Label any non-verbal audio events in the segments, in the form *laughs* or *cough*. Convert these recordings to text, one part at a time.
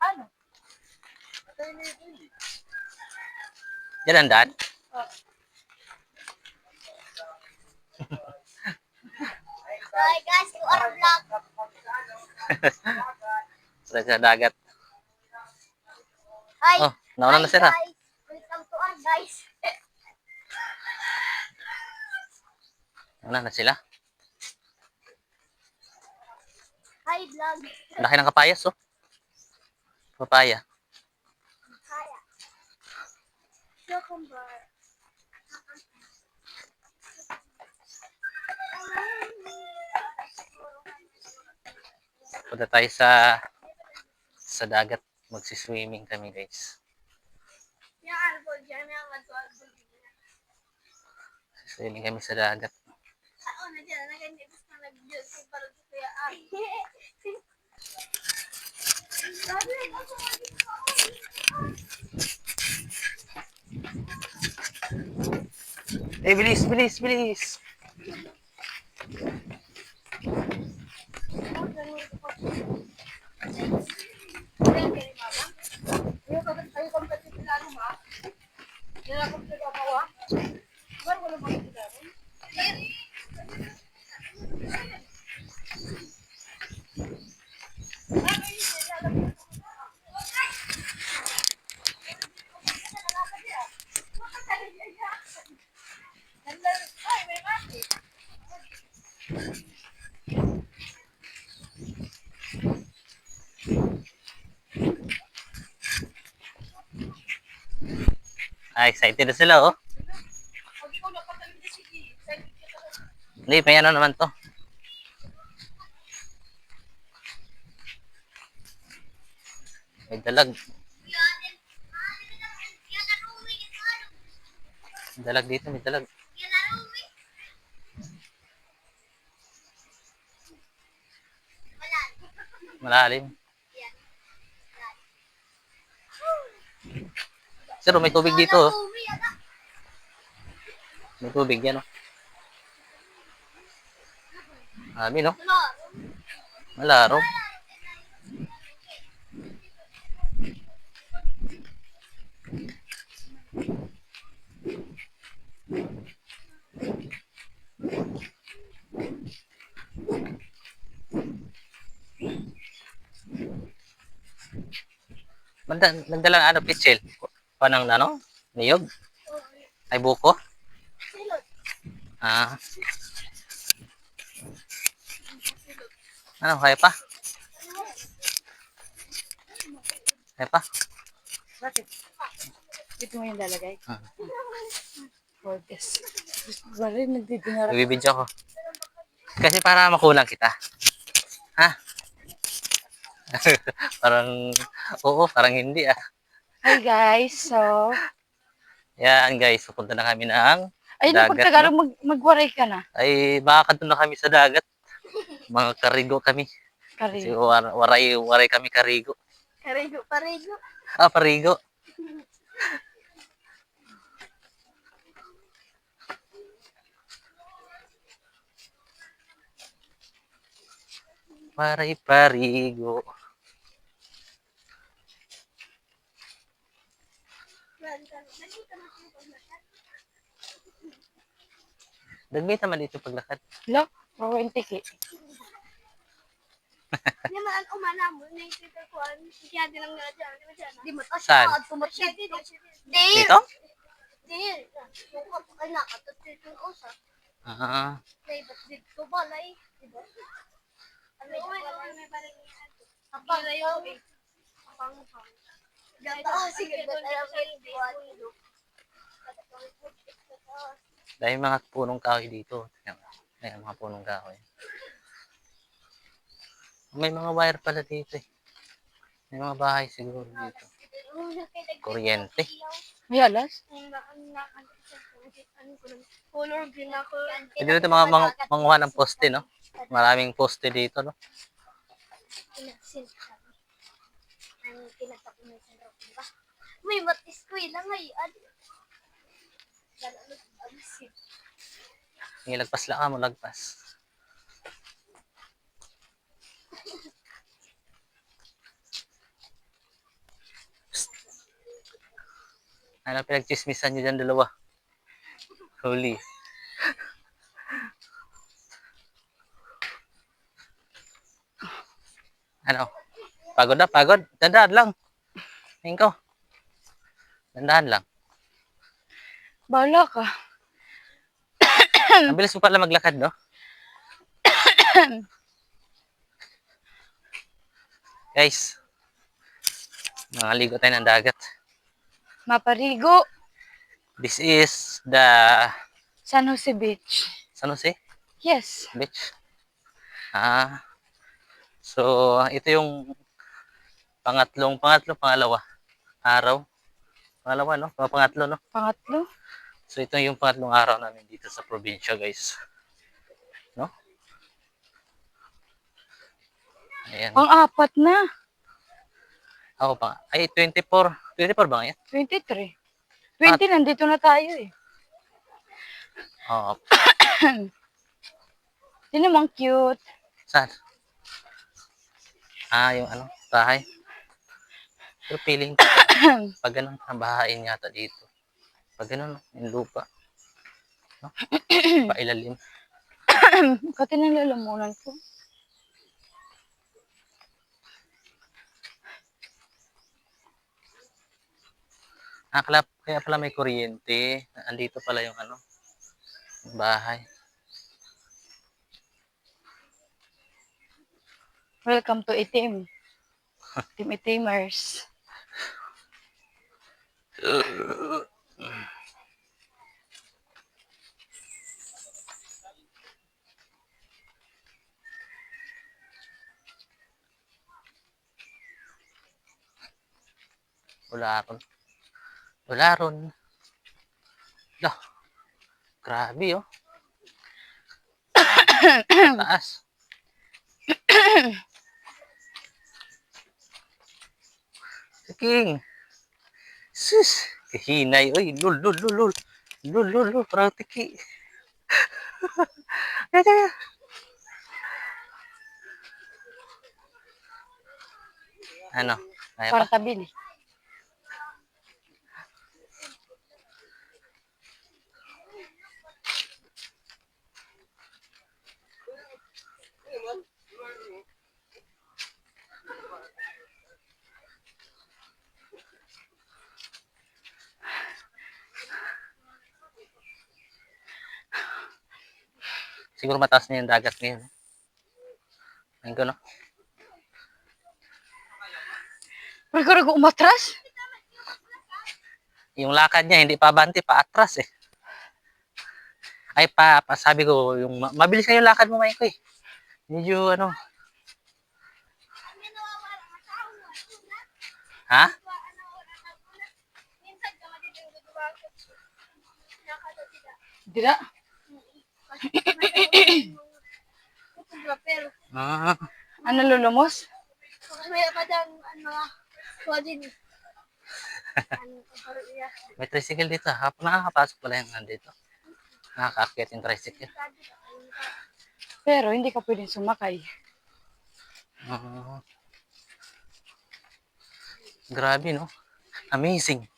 Ano? Yan ang daan. Hi guys, to our vlog. *laughs* Sa sa dagat. Hi. Oh, nauna na guys. Welcome to our guys. Nauna na sila. Hi vlog. Laki ng kapayas, oh. Papaya. Kaya. Cucumber. Punta tayo sa sa dagat. Magsiswimming kami, guys. Swimming kami sa dagat. Ako na dyan, nag-jus para sa kuya Eh, bilis, bilis, bilis. Ah, excited na sila, oh. Hindi, may ano naman to. May dalag. Dalag dito, may dalag. Malalim. Sir, may tubig dito, oh. May tubig yan, oh. Amin, no? Malaro. Ng ano, pitchel? Panang ano? Niyog? Ay buko? Ah. Ano, kaya pa? Kaya pa? Bakit? Dito mo yung lalagay. Ah. Focus. Bari, nagtitingar ako. Ibibidyo ko. Kasi para makulang kita. Ha? *laughs* parang, oo, parang hindi ah. Hi guys, so... Yan guys, pupunta na kami ng, Ay, Dagat, pag Tagalog, mag, magwaray ka na. ay makakadun na kami sa dagat. Mga karigo kami. Kasi Kari. war, waray, waray kami karigo. Karigo, parigo. Ah, parigo. Waray parigo. Dagmit naman dito paglakad. Lo, rawin tiki. Di man ang umana mo, na twitter ko, ano, siya din ang nila dyan, di ba mo, oh, Saan? siya, tumatid dito. Di, Dito? di, yung ako kay nakatatid yung usa. Ah, Di, ba't dito balay? Ba? Ano balay? May balay niya. Kapag yung, kapang, Gata, oh, sige, gata, hindi, ano, dahil mga punong kahoy dito. Ayan, mga punong kahoy. May mga wire pala dito eh. May mga bahay siguro dito. Kuryente. May alas? Color green ako. Eh, dito mga, mga manguha ng poste, no? Maraming poste dito, no? May batis ko ilang ngayon. Ngilagpas lang ah, mo, lagpas. Psst. Ano pinagchismisan nyo dyan dalawa? Holy. ano? Pagod na, pagod. Dandaan lang. Tingin ko. Dandaan lang. Bahala ka. Ang bilis mo pala maglakad, no? Guys, nakaligo tayo ng dagat. Maparigo. This is the San Jose Beach. San Jose Yes. Beach. Ah, so ito yung pangatlong, pangatlo, pangalawa araw. Pangalawa, no? Pangatlo, no? Pangatlo. So ito yung pangatlong araw namin dito sa probinsya, guys. No? Ayan. Pang-apat na. Ako pa. Ay, 24. 24 ba ngayon? 23. 20, nandito na tayo eh. Oo. *coughs* Di naman cute. Saan? Ah, yung ano, bahay. Pero feeling ko, *coughs* pag ganun, bahain yata dito. Pag ganun, yung lupa. No? *clears throat* Pailalim. *clears throat* Kati nang lalamunan ko. Ah, kala, kaya pala may kuryente. Andito pala yung ano, bahay. Welcome to Itim. *laughs* Team Itimers. *laughs* Ularon. Ularon. Lah. Grabe, oh. *coughs* Taas. King. Sus. Kahinay. Uy, lul, lul, lul, lul. Lul, lul, lul. Parang tiki. *laughs* Kaya. Ano? Para tabili. Siguro mataas na yung dagat ngayon. Ayun ko, no? Rago-rago umatras? Yung lakad niya, hindi pa abante, pa atras eh. Ay, pa, pa sabi ko, yung ma- mabilis na yung lakad mo, Mike, eh. Medyo, ano, ha? Dira. Photographer. *laughs* Ah, Ano lulumos? May pa dyan ang mga pwede ni. Ano, may tricycle dito. Ha? Nakakapasok pala yung nandito. Nakakakit yung tricycle. Pero hindi ka pwedeng sumakay. Ah. grabe, no? Amazing.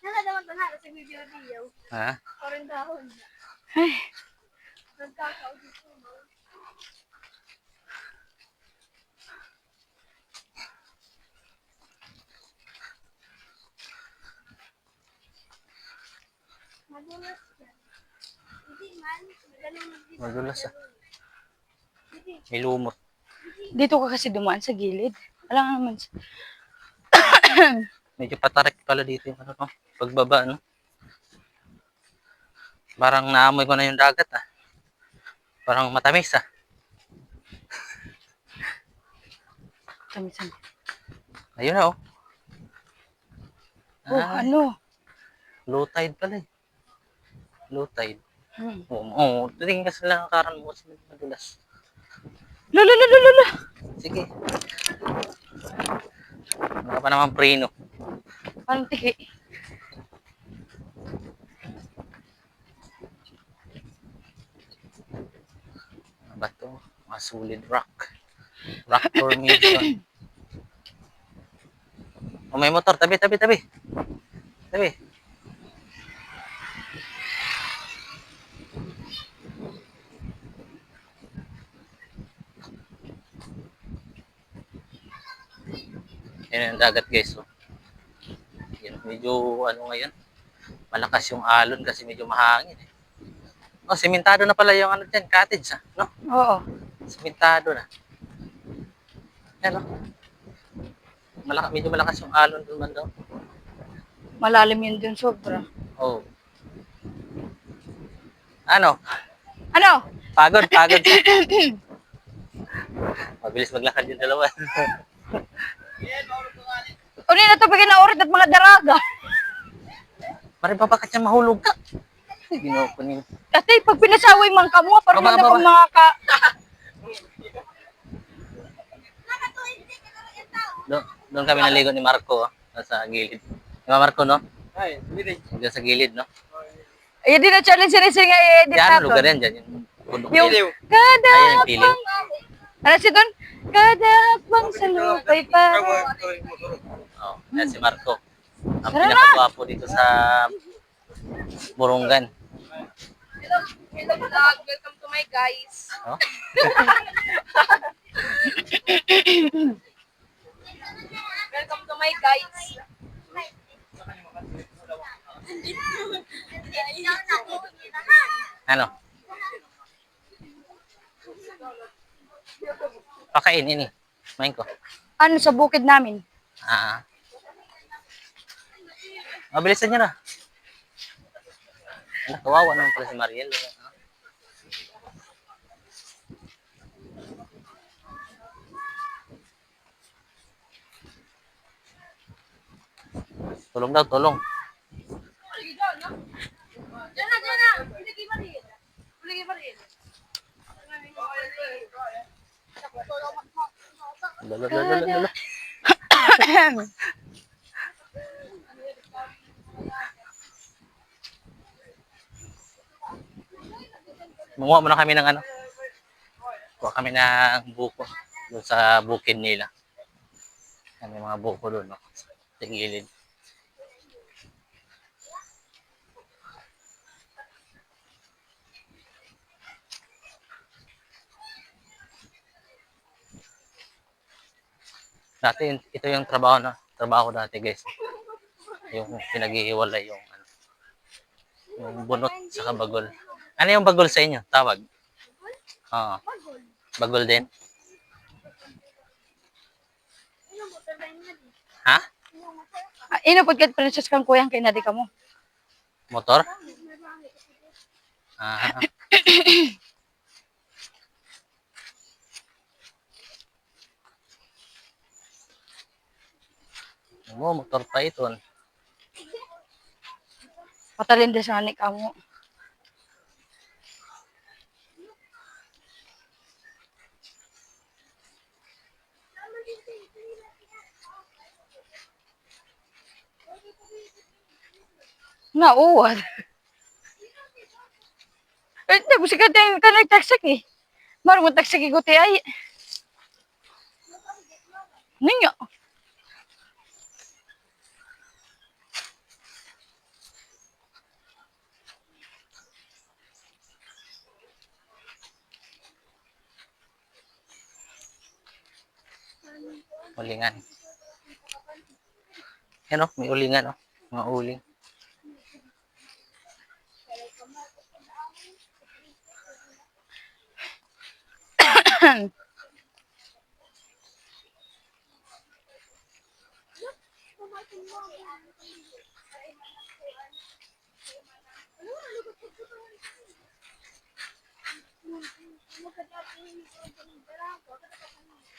Nakadaman pa na sa video video. Ha? Parang dahon. Ay, Nagkakao dito. no? Madulas yan. Hindi man. Hindi man. Madulas, ah. May lumot. dito ka kasi dumaan sa gilid. Alam naman. *coughs* Medyo patarik pala dito yung ano, no? Pagbaba, no? Parang naamoy ko na yung dagat, ah. Parang matamis, ah. Tamisan. Ayun na, oh. Oh, Ah, ano? low tide pala, eh. Low tide. Hmm. Oo, oh, oh, tingin kasi lang ang karan mo kasi madulas. Lolo, lolo, lolo. Sige. Wala pa naman preno. Tiki. Ano ba to? Mga solid rock. Rock formation. O *coughs* may motor, tabi, tabi, tabi. Tabi. Yan yung dagat guys. Oh. Yan, medyo ano ngayon. Malakas yung alon kasi medyo mahangin. Eh. Oh, simentado na pala yung ano dyan, cottage ah. No? Oo. Simentado na. Yan oh. Malaka, medyo malakas yung alon doon man daw. Malalim yun dun sobra. Oh. Ano? Ano? Pagod, pagod. *laughs* Mabilis maglakad yung dalawa. *laughs* Uli na to bigyan na orit at mga daraga. Mari pa bakit siya mahulog ka? Ginoo ko niyo. Ate, pag pinasaway man ka mo, parang Baba, ako baba. mga ka... Doon, doon kami naligo ni Marco, oh, sa gilid. Di ba Marco, no? Ay, hindi. Doon sa gilid, no? Ayun din na challenge ni Sir nga i-edit Diyan, natin. lugar yan, dyan. Yung Yung yan. kada Ayan, yung piliw. hakbang... Ano si Don? Kada hakbang sa lupay pa. Oh, yan si Marco. Ang pinakagwapo dito sa Burungan. Hello, hello vlog. Welcome to my guys. No? *laughs* Welcome to my guys. Ano? Pakainin eh. Main ko. Ano sa bukid namin? Ah. Mabilisan niyo na. Ano, kawawa naman pala si Mariel. Ah. Tulong daw, tulong. Diyan na, diyan na. Hindi kay Mariel. Hindi kay Mariel. Lala, muna kami ng ano. Kuha kami ng buko doon sa bukid nila. May mga buko doon, no? Sa Dati, ito yung trabaho na trabaho dati, guys. Yung pinag-iiwalay yung ano, yung bunot sa bagol. Ano yung bagol sa inyo? Tawag? Oo. Bagol din? Ha? Ah, Ino pud kat princess kang kuyang kay nadi ka mo. Motor? Ah. *coughs* Mo, motor pa ito. Patalin din sa ni ka mo. Na uwad. Eh, tapos ka tayo ka nagtaksak eh. Maro mo taksak iguti ay. Ninyo. ulingan. Yan o, may ulingan o. Mga uling. Thank you. *coughs*